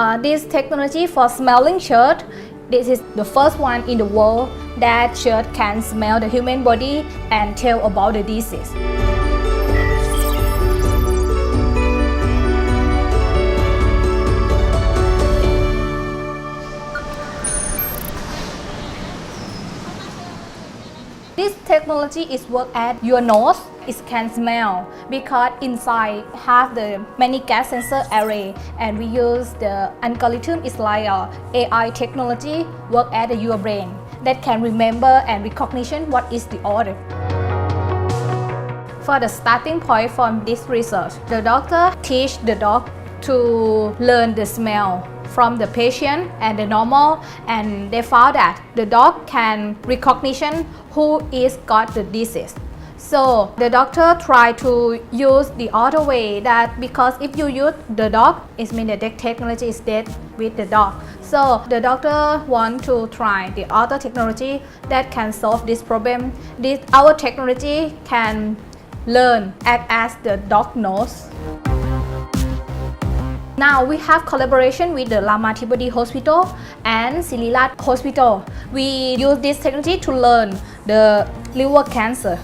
Uh, this technology for smelling shirt, this is the first one in the world that shirt can smell the human body and tell about the disease. This technology is work at your nose. It can smell because inside have the many gas sensor array and we use the algorithm is like a AI technology work at your brain that can remember and recognition what is the order. For the starting point from this research, the doctor teach the dog to learn the smell from the patient and the normal and they found that the dog can recognition who is got the disease. So the doctor try to use the other way that because if you use the dog, it means the technology is dead with the dog. So the doctor want to try the other technology that can solve this problem. This our technology can learn act as the dog knows. Now we have collaboration with the Lamathibodi Hospital and Silirat Hospital. We use this technology to learn the liver cancer,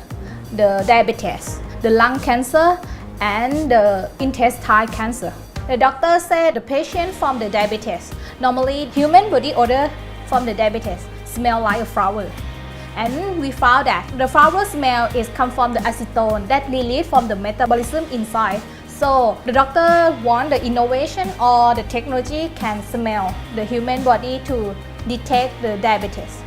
the diabetes, the lung cancer, and the intestine cancer. The doctor said the patient from the diabetes, normally human body odor from the diabetes smell like a flower. And we found that the flower smell is come from the acetone that released from the metabolism inside so the doctor want the innovation or the technology can smell the human body to detect the diabetes.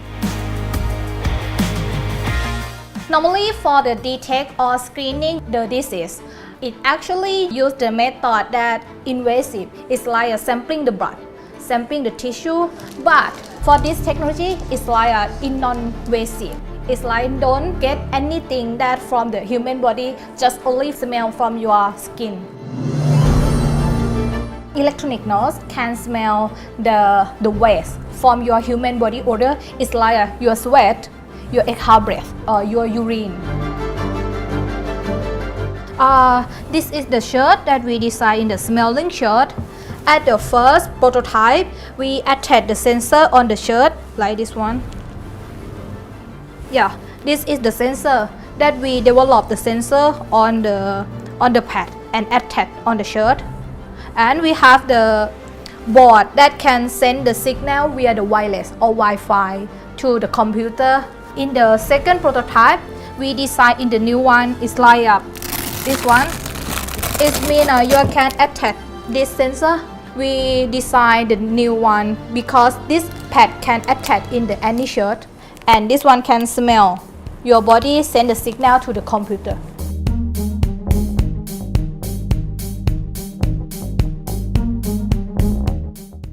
Normally for the detect or screening the disease, it actually use the method that invasive. It's like sampling the blood, sampling the tissue. But for this technology, it's like a non-invasive. It's like don't get anything that from the human body, just only smell from your skin. Electronic nose can smell the, the waste from your human body odor. It's like your sweat, your exhale breath, or your urine. Uh, this is the shirt that we designed in the smelling shirt. At the first prototype, we attach the sensor on the shirt like this one. Yeah, this is the sensor that we develop the sensor on the on the pad and attach on the shirt. And we have the board that can send the signal via the wireless or Wi-Fi to the computer. In the second prototype, we design in the new one is like uh, this one. It means uh, you can attach this sensor. We design the new one because this pad can attach in the any shirt and this one can smell. Your body send a signal to the computer.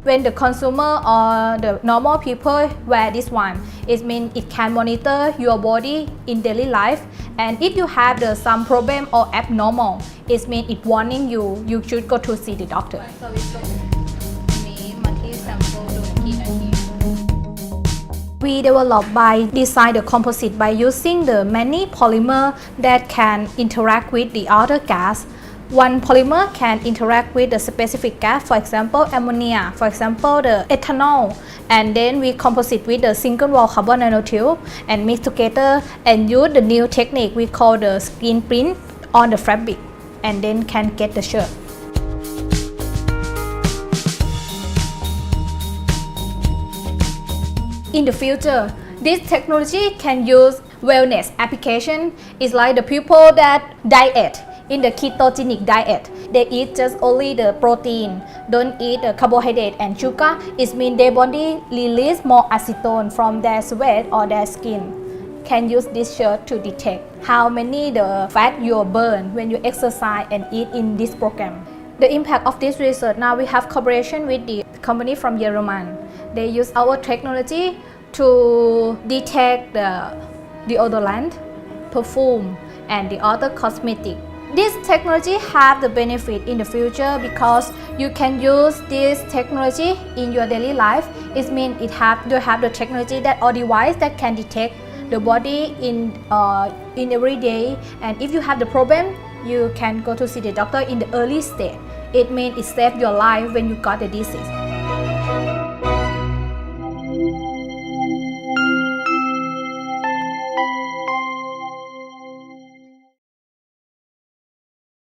when the consumer or the normal people wear this one it means it can monitor your body in daily life and if you have the some problem or abnormal it means it warning you you should go to see the doctor We develop by design the composite by using the many polymer that can interact with the other gas. One polymer can interact with the specific gas, for example, ammonia, for example, the ethanol, and then we composite with the single wall carbon nanotube and mix together and use the new technique we call the screen print on the fabric and then can get the shirt. In the future. This technology can use wellness application. It's like the people that diet. In the ketogenic diet they eat just only the protein. Don't eat the carbohydrate and sugar. It means their body release more acetone from their sweat or their skin. Can use this shirt to detect how many the fat you burn when you exercise and eat in this program. The impact of this research. Now we have cooperation with the company from Yereman. They use our technology to detect the deodorant, perfume, and the other cosmetic. This technology have the benefit in the future because you can use this technology in your daily life. It means it have you have the technology that or device that can detect the body in uh, in every day. And if you have the problem, you can go to see the doctor in the early stage. It means it save your life when you got the disease.